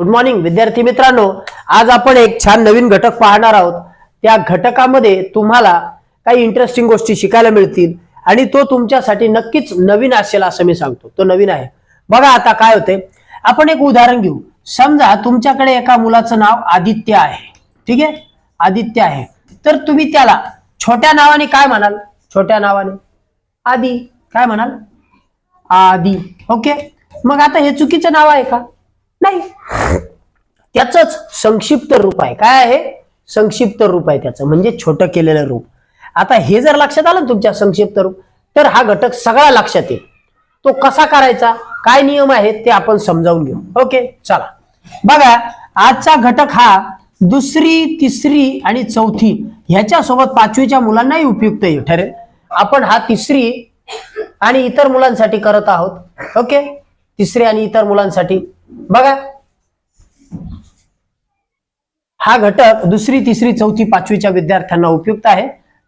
Good morning विद्यार्थी मित्रांनो. आज आपण एक छान नवीन घटक पाहणार आहोत. त्या घटकामध्ये तुम्हाला काही इंटरेस्टिंग गोष्टी शिकायला मिळतील आणि तो तुमच्यासाठी नक्कीच नवीन असेल असं मी सांगतो. तो नवीन आहे. बघा आता काय होते आपण एक उदाहरण घेऊ. समजा तुमच्याकडे एका मुलाचं नाव आदित्य आहे. ठीक आहे? आदित्य आहे. तर तुम्ही त्याला छोट्या नावाने काय म्हणाल? छोट्या नावाने. आदी. काय म्हणाल? आदी. ओके? मग आता हे चुकीचं नाव आहे का? नाही. त्याचंच संक्षिप्त रूप आहे. काय आहे? संक्षिप्त रूप आहे त्याचं. म्हणजे छोटं केलेलं रूप. आता हे जर लक्षात आलं ना तुमच्या संक्षिप्त रूप तर हा घटक सगळा लक्षात येईल. तो कसा करायचा? काय नियम आहेत? ते आपण समजावून घेऊ. ओके? चला. बघा आजचा घटक हा दुसरी तिसरी आणि चौथी ह्याच्यासोबत पाचवीच्या मुलांनाही उपयुक्त आहे ठरेल. आपण हा तिसरी आणि इतर मुलांसाठी करत आहोत. ओके? तिसरी आणि इतर मुलांसाठी बघा. हा घटक दुसरी तिसरी चौथी पाचवीच्या विद्यार्थ्यांना उपयुक्त आहे.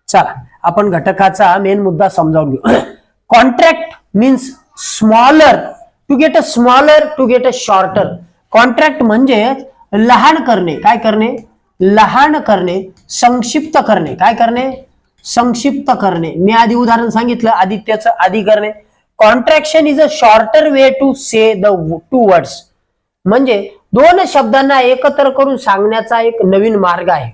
चला आपण घटकाचा मेन मुद्दा समजावून घेऊ. Contract means smaller to get a smaller to get a shorter contract म्हणजे लहान करणे. काय करणे? लहान करणे संक्षिप्त करणे. काय करणे? संक्षिप्त करणे. मी आधी उदाहरण सांगितलं आदित्याचं आधी करणे. Contraction is a shorter way to say the two words म्हणजे दोन शब्दांना एकत्र करून सांगण्याचा एक नवीन मार्ग आहे.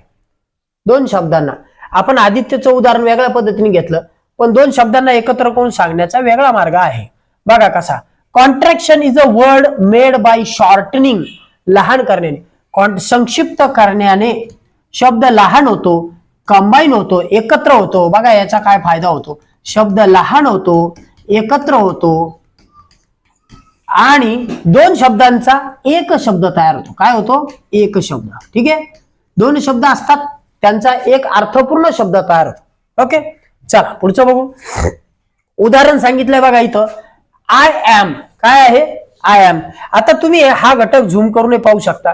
दोन शब्दांना. आपण आदित्यचं उदाहरण वेगळ्या पद्धतीने घेतलं पण दोन शब्दांना एकत्र करून सांगण्याचा वेगळा मार्ग आहे. बघा कसा. Contraction is a word made by shortening लहान करण्याने संक्षिप्त करण्याने शब्द लहान होतो कंबाईन होतो एकत्र होतो. बघा याचा काय फायदा होतो. शब्द लहान होतो एकत्र होतो आणि दोन शब्दांचा एक शब्द तयार होतो. काय होतो? एक शब्द. ठीक आहे? दोन शब्द असतात त्यांचा एक अर्थपूर्ण शब्द तयार होतो. ओके? चला पुढचं बघू. उदाहरण सांगितलंय बघा इथं. आय एम काय आहे? आय एम आता तुम्ही हा घटक झूम करून पाहू शकता.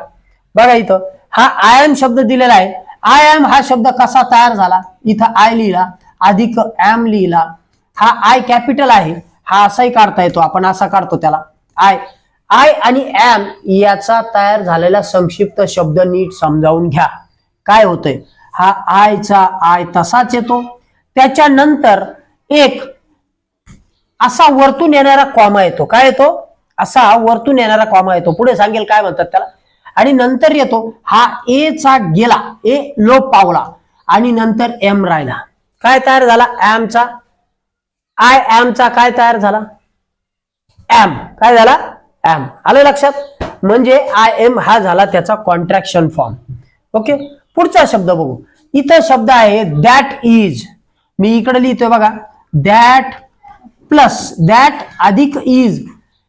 बघा इथं. हा आय एम शब्द दिलेला आहे. आय एम हा शब्द कसा तयार झाला? इथं आय लिहिला. अधिक एम लिहिला. हा आय कॅपिटल आहे. हा असाही काढता येतो. आपण असा काढतो त्याला. आय आय आणि एम याचा तयार झालेला संक्षिप्त शब्द नीट समजावून घ्या. काय होतंय? हा आयचा आय तसाच येतो. त्याच्यानंतर एक असा वरतून येणारा कॉमा येतो. काय येतो? असा वरतून येणारा कॉमा येतो. पुढे सांगेल काय म्हणतात त्याला? आणि नंतर येतो. हा ए चा गेला. ए लोप पावला. आणि नंतर एम राहिला. काय तयार झाला? एमचा आय एमचा काय तयार झाला? एम काय झाला? एम आलं लक्षात? म्हणजे आय एम हा झाला त्याचा कॉन्ट्रॅक्शन फॉर्म ओके पुढचा शब्द बघू. इथं शब्द आहे दॅट इज मी इकडे लिहितोय बघा. दॅट प्लस दॅट अधिक इज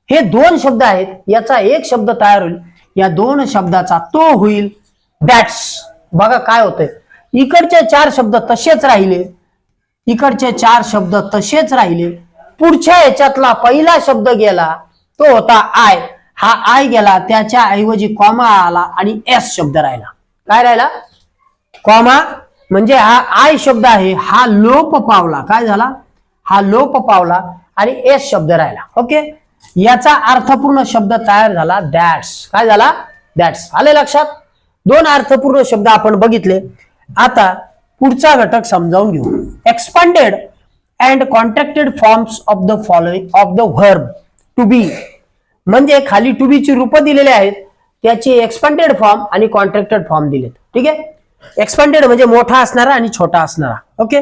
हे दोन शब्द आहेत. याचा एक शब्द तयार होईल. या दोन शब्दाचा तो होईल. दॅट्स बघा काय होतंय. इकडचे चार शब्द तसेच राहिले. इकडचे चार शब्द तसेच राहिले. पुढच्या याच्यातला पहिला शब्द गेला तो होता आय. हा आय गेला त्याच्या ऐवजी कॉमा आला आणि एस शब्द राहिला. काय राहिला? कॉमा म्हणजे हा आय शब्द आहे हा लोप पावला. काय झाला? हा लोप पावला आणि एस शब्द राहिला. ओके? याचा अर्थपूर्ण शब्द तयार झाला दॅट्स काय झाला? दॅट्स आले लक्षात? दोन अर्थपूर्ण शब्द आपण बघितले. आता पुढचा घटक समजावून घेऊ. Expanded and contracted forms of the following of the verb to be म्हणजे खाली टू बी ची रूपं दिलेले आहेत त्याचे एक्सपांडेड फॉर्म आणि कॉन्ट्रॅक्टेड फॉर्म दिलेत. ठीक आहे? एक्सपांडेड म्हणजे मोठा असणारा आणि छोटा असणारा. ओके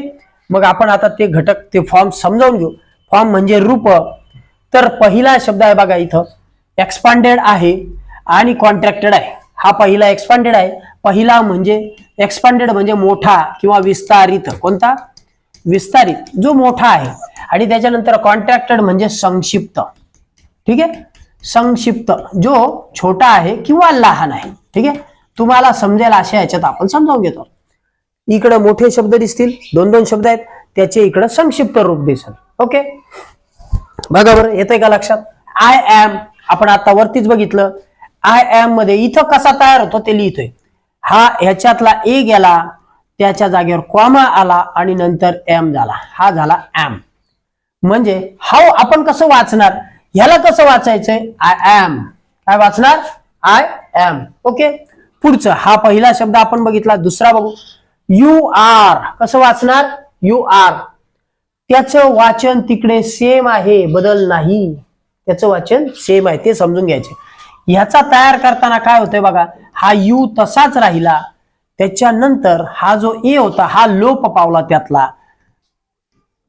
मग आपण आता ते घटक ते फॉर्म समजावून घेऊ. फॉर्म म्हणजे रूप. तर पहिला शब्द आहे बघा इथं. एक्सपांडेड आहे आणि कॉन्ट्रॅक्टेड आहे. हा पहिला एक्सपांडेड आहे. पहिला म्हणजे एक्सपांडेड म्हणजे मोठा किंवा विस्तारित. कोणता? विस्तारित जो मोठा आहे. आणि त्याच्यानंतर कॉन्ट्रॅक्टेड म्हणजे संक्षिप्त. ठीक आहे? संक्षिप्त जो छोटा आहे किंवा लहान आहे. ठीक आहे? तुम्हाला समजेल अशा याच्यात आपण समजावून घेतो. इकडे मोठे शब्द दिसतील दोन दोन शब्द आहेत. त्याचे इकडे संक्षिप्त रूप दिसेल. ओके? बघा बरं येतंय का लक्षात? आय एम आपण आता वरतीच बघितलं. आय एममध्ये इथं कसा तयार होतो ते लिहितोय. हा ह्याच्यातला ए गेला त्याच्या जागेवर कॉमा आला आणि नंतर एम झाला. हा झाला एम म्हणजे हाऊ आपण कसं वाचणार? ह्याला कसं वाचायचंय? आय एम काय वाचणार? आय एम ओके पुढचं हा पहिला शब्द आपण बघितला दुसरा बघू. यू आर कसं वाचणार? यू आर त्याचं वाचन तिकडे सेम आहे बदल नाही. त्याचं वाचन सेम आहे ते समजून घ्यायचे ह्याचा तयार करताना काय होतंय बघा? हा यू तसाच राहिला त्याच्यानंतर हा जो ए होता हा लोप पावला त्यातला.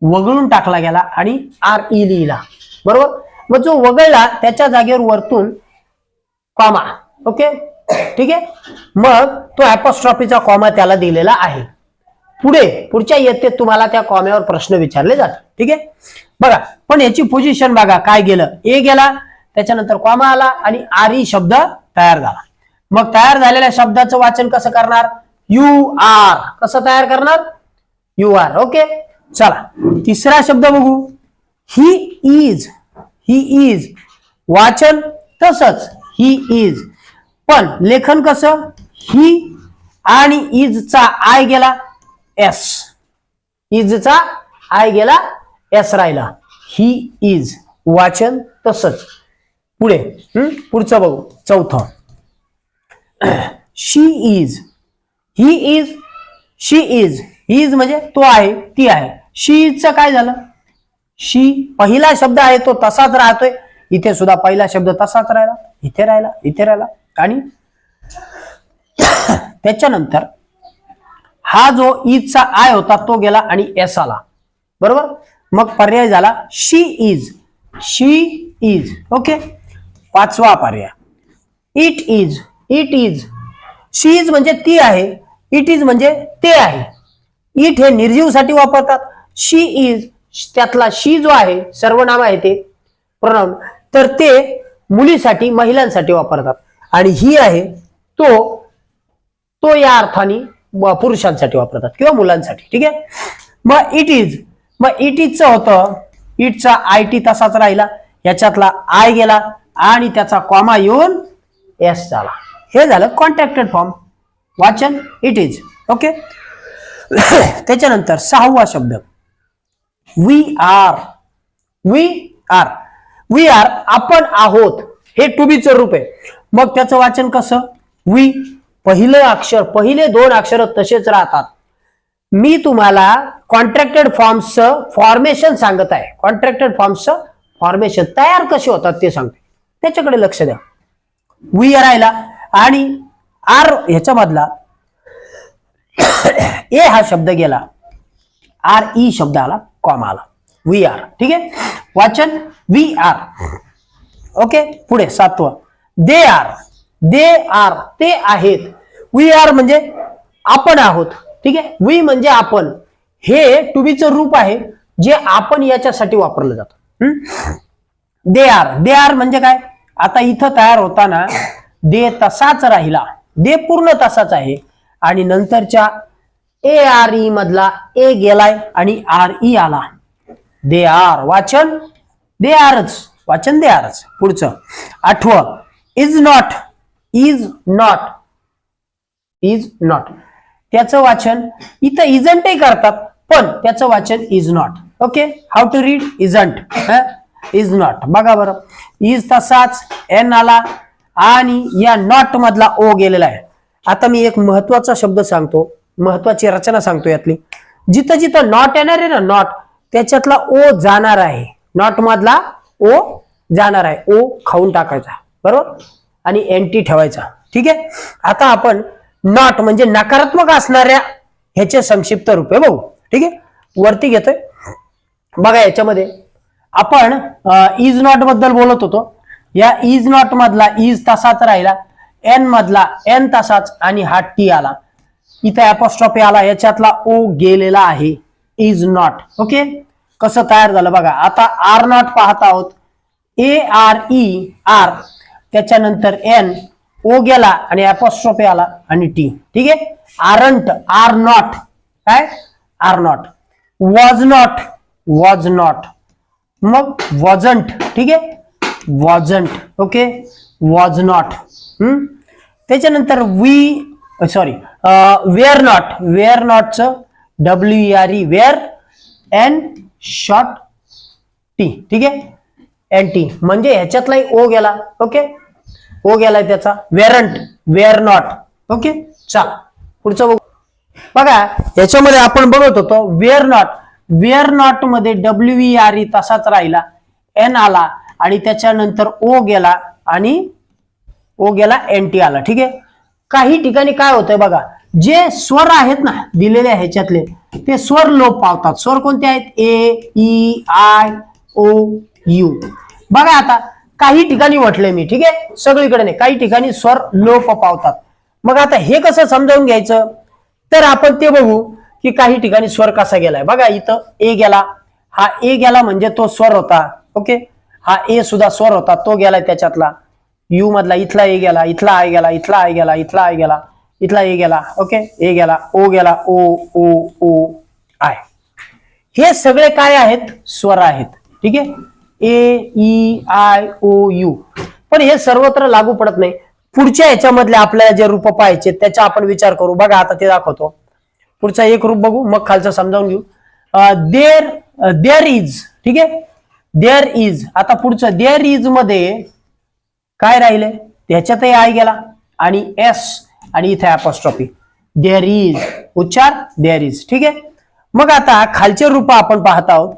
वगळून टाकला गेला आणि आर ई लिहिला. बरोबर? मग जो वगळला त्याच्या जागेवर वरतून कॉमा ओके ठीक आहे? मग तो ऍपोस्ट्रॉफीचा कॉमा त्याला दिलेला आहे. पुढे पुढच्या इयत्तेत तुम्हाला त्या कॉम्यावर प्रश्न विचारले जातात. ठीक आहे? बघा पण याची पोझिशन बघा काय गेलं? ए गेला त्याच्यानंतर कॉमा आला आणि आर ई शब्द तयार झाला. मग तयार झालेल्या शब्दाचं वाचन कसं करणार? यू आर कसं तयार करणार? यू आर ओके चला. तिसरा शब्द बघू. ही इज ही इज वाचन तसंच. ही इज पण लेखन कसं? ही आणि इजचा आय गेला एस इजचा आय गेला एस राहिला. ही इज वाचन तसंच. पुढे हम्म? पुढचं बघू. चौथं. She is he is she is he is म्हणजे तो आहे ती आहे. शी इजचं काय झालं? शी पहिला शब्द आहे तो तसाच राहतोय. इथे सुद्धा पहिला शब्द तसाच राहिला. इथे राहिला इथे राहिला. आणि त्याच्यानंतर हा जो ईदचा आय होता तो गेला आणि एस आला. बरोबर? मग पर्याय झाला. She is she is okay पाचवा पर्याय. It is it is she is म्हणजे ती आहे. इट इज म्हणजे ते आहे. इट हे निर्जीवसाठी वापरतात. शी इज त्यातला शी जो आहे सर्वनाम आहे ते प्रणाम. तर ते मुलीसाठी महिलांसाठी वापरतात. आणि ही आहे तो तो या अर्थाने पुरुषांसाठी वापरतात किंवा मुलांसाठी. ठीक आहे? मग इट इज मग इट इजचं होतं इटचा आय टी तसाच राहिला. याच्यातला आय गेला आणि त्याचा कॉमा येऊन एस झाला. हे झालं कॉन्ट्रॅक्टेड फॉर्म वाचन इट इज ओके त्याच्यानंतर सहावा शब्द. We are we are we are आपण आहोत. हे टू बीचं रूप आहे. मग त्याचं वाचन कसं? वी पहिलं अक्षर पहिले दोन अक्षर तसेच राहतात. मी तुम्हाला कॉन्ट्रॅक्टेड फॉर्म्सचं फॉर्मेशन सांगत आहे. कॉन्ट्रॅक्टेड फॉर्म्सचं फॉर्मेशन तयार कसे होतात ते सांगते. त्याच्याकडे लक्ष द्या. वी आर आयला आणि आर ह्याच्यामधला ए हा शब्द गेला. आर ई शब्द आला कॉमा आला. वी आर ठीक आहे? वाचन वी आर ओके पुढे सातवं. दे आर दे आर ते आहेत. वी आर म्हणजे आपण आहोत ठीक आहे? वी म्हणजे आपण. हे टू बीचं रूप आहे जे आपण याच्यासाठी वापरलं जातं. दे आर दे आर म्हणजे काय? आता इथं तयार होताना दे तसाच राहिला. दे पूर्ण तसाच आहे. आणि नंतरच्या ए आर ई मधला ए गेलाय आणि आर ई आला. They are. वाचन? दे आरच. वाचन दे आरच. पुढचं. आठवं. Is not is not is not त्याचं वाचन इथं इजंटही करतात पण त्याचं वाचन is not okay how to read isn't is not बघा बरं. इज तसाच. एन आला. आणि या नॉट मधला ओ गेलेला आहे. आता मी एक महत्त्वाचा शब्द सांगतो महत्वाची रचना सांगतो यातली. जिथं जिथं नॉट येणार आहे ना नॉट त्याच्यातला ओ जाणार आहे. नॉट मधला ओ जाणार आहे. ओ खाऊन टाकायचा बरोबर? आणि एनटी ठेवायचा ठीक आहे? आता आपण नॉट म्हणजे नकारात्मक असणाऱ्या ह्याचे संक्षिप्त रूप आहे बघू ठीक आहे? वरती घेतोय. बघा याच्यामध्ये आपण इज नॉटबद्दल बोलत होतो. या इज नॉट मधला इज तसाच राहिला एन मधला एन तसाच आणि हा टी आला. इथे अपोस्ट्रॉफी आला याच्यातला ओ गेलेला आहे इज नॉट ओके कसं तयार झालं बघा. आता आर नॉट पाहत आहोत. ए आर ई आर त्याच्यानंतर एन ओ गेला आणि अपोस्ट्रॉफी आला आणि टी ठीक आहे? आरंट आर नॉट काय? Are not was not was not मग वॉजंट ठीक आहे? वॉजंट ओके वॉज नॉट त्याच्यानंतर we sorry were not were नॉटचं W R E were N short T ठीक आहे? एन टी म्हणजे ह्याच्यातलाही ओ गेला ओके ओ गेलाय त्याचा. वेरंट वेअर नॉट ओके चा. पुढचं बघू. बघा याच्यामध्ये आपण बघत होतो वेअर नॉट वेअर नॉटमध्ये डब्ल्यू आर ई तसाच राहिला. एन आला. आणि त्याच्यानंतर ओ गेला आणि ओ गेला एन टी आला ठीक आहे? काही ठिकाणी काय होतंय बघा जे स्वर आहेत ना दिलेले ह्याच्यातले ते स्वर लोप पावतात. स्वर कोणते आहेत? A E I O U. बघा आता काही ठिकाणी म्हटलंय मी ठीक आहे? सगळीकडे नाही काही ठिकाणी स्वर लोप पावतात. मग आता हे कसं समजावून घ्यायचं? तर आपण ते बघू की काही ठिकाणी स्वर कसा गेलाय. बघा इथं ए गेला. हा ए गेला म्हणजे तो स्वर होता. ओके? हा ए सुद्धा स्वर होता तो गेलाय त्याच्यातला. यू मधला इथला ए गेला इथला आय गेला इथला आय गेला इथला आय गेला इथला ए गेला ओके? ए गेला ओ गेला ओ ओ ओ आय. हे सगळे काय आहेत? स्वर आहेत. ठीक आहे? A E I O U. पण हे सर्वत्र लागू पडत नाही. पुढच्या ह्याच्यामधले आपल्याला जे रूप पाहायचे त्याचा आपण विचार करू. बघा आता ते दाखवतो. पुढचा एक रूप बघू मग खालचं समजावून घेऊ. देर देअर इज ठीक आहे? देअर इज आता पुढचं देअर इजमध्ये काय राहिले? त्याच्यातही आय गेला. आणि एस आणि इथे अपॉस्ट्रॉफी देअर इज उच्चार देअर इज ठीक आहे? मग आता खालचे रूप आपण पाहत आहोत.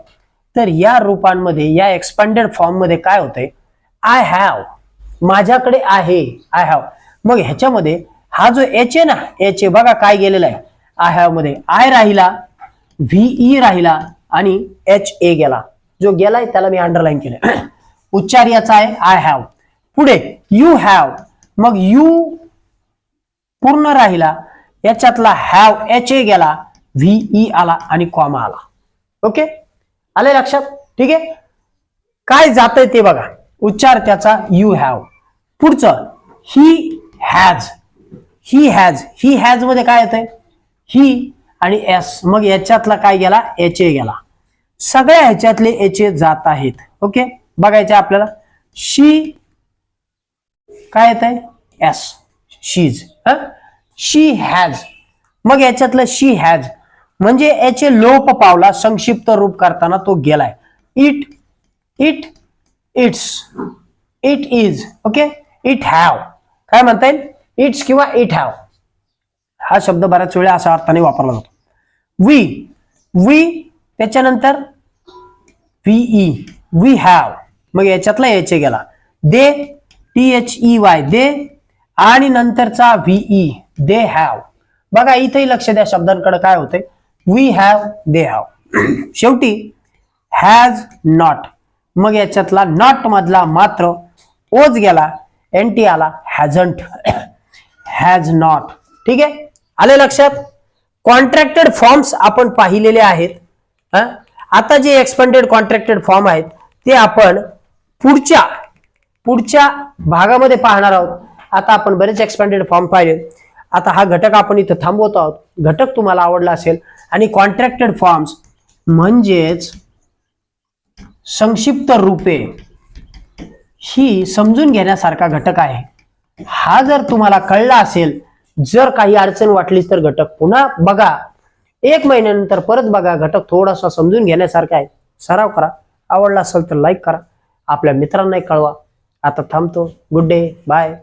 तर या रूपांमध्ये या एक्सपांडेड फॉर्ममध्ये काय होतंय? आय हॅव माझ्याकडे आहे. आय हॅव मग ह्याच्यामध्ये हा जो एच आहे ना एच ए बघा काय गेलेला आहे. आय हॅवमध्ये आय राहिला व्ही ई राहिला आणि एच ए गेला. जो गेलाय त्याला मी अंडरलाईन केलं उच्चार याचा आहे आय हॅव पुढे यू हॅव मग यू पूर्ण राहिला याच्यातला हॅव एच ए गेला व्ही ई आला आणि कॉमा आला. ओके आले लक्षात? ठीक आहे? काय जातंय ते बघा. उच्चार त्याचा यू हॅव पुढचं ही हॅज ही हॅज ही हॅजमध्ये काय येतंय? ही आणि एस मग याच्यातला काय गेला? एच ए गेला. सगळ्या ह्याच्यातले एच जात आहेत. ओके बघायचे आपल्याला. शी काय येत आहे एस शीज शी हॅज मग याच्यातलं शी हॅज म्हणजे याचे लोप पावला संक्षिप्त रूप करताना तो गेलाय. It it it's it is okay it have काय म्हणता येईल इट्स किंवा इट हॅव हा शब्द बऱ्याच वेळा असा अर्थाने वापरला जातो. वी वी त्याच्यानंतर व्ही वी हॅव मग याच्यातला याचे गेला. They T H E Y they. आणि नंतरचा व्हीई दे हॅव बघा इथेही लक्ष द्या शब्दांकडे काय होतंय. वी हॅव दे हॅव शेवटी हॅज नॉट मग याच्यातला नॉट मधला मात्र ओज गेला. एन टी आला हॅझंट हॅज नॉट ठीक आहे? आले लक्षात? कॉन्ट्रॅक्टेड फॉर्म्स आपण पाहिलेले आहेत. आता जे एक्सपेंडेड कॉन्ट्रॅक्टेड फॉर्म आहेत ते आपण पुढच्या पुढच्या भागामध्ये पाहणार आहोत. आता आपण बरेच एक्सपेंडेड फॉर्म पाहिले. आता हा घटक आपण इथं थांबवतो आहोत. घटक तुम्हाला आवडला असेल. आणि कॉन्ट्रॅक्टेड फॉर्म्स म्हणजेच संक्षिप्त रूपे ही समजून घेण्यासारखा घटक आहे. हा जर तुम्हाला कळला असेल जर काही अडचण वाटलीच तर घटक पुन्हा बघा. एक महिन्यानंतर परत बघा घटक थोडासा समजून घेण्यासारखा आहे. सराव करा. आवडला असेल तर लाईक करा. आपल्या मित्रांनाही कळवा. आता थांबतो. Good day bye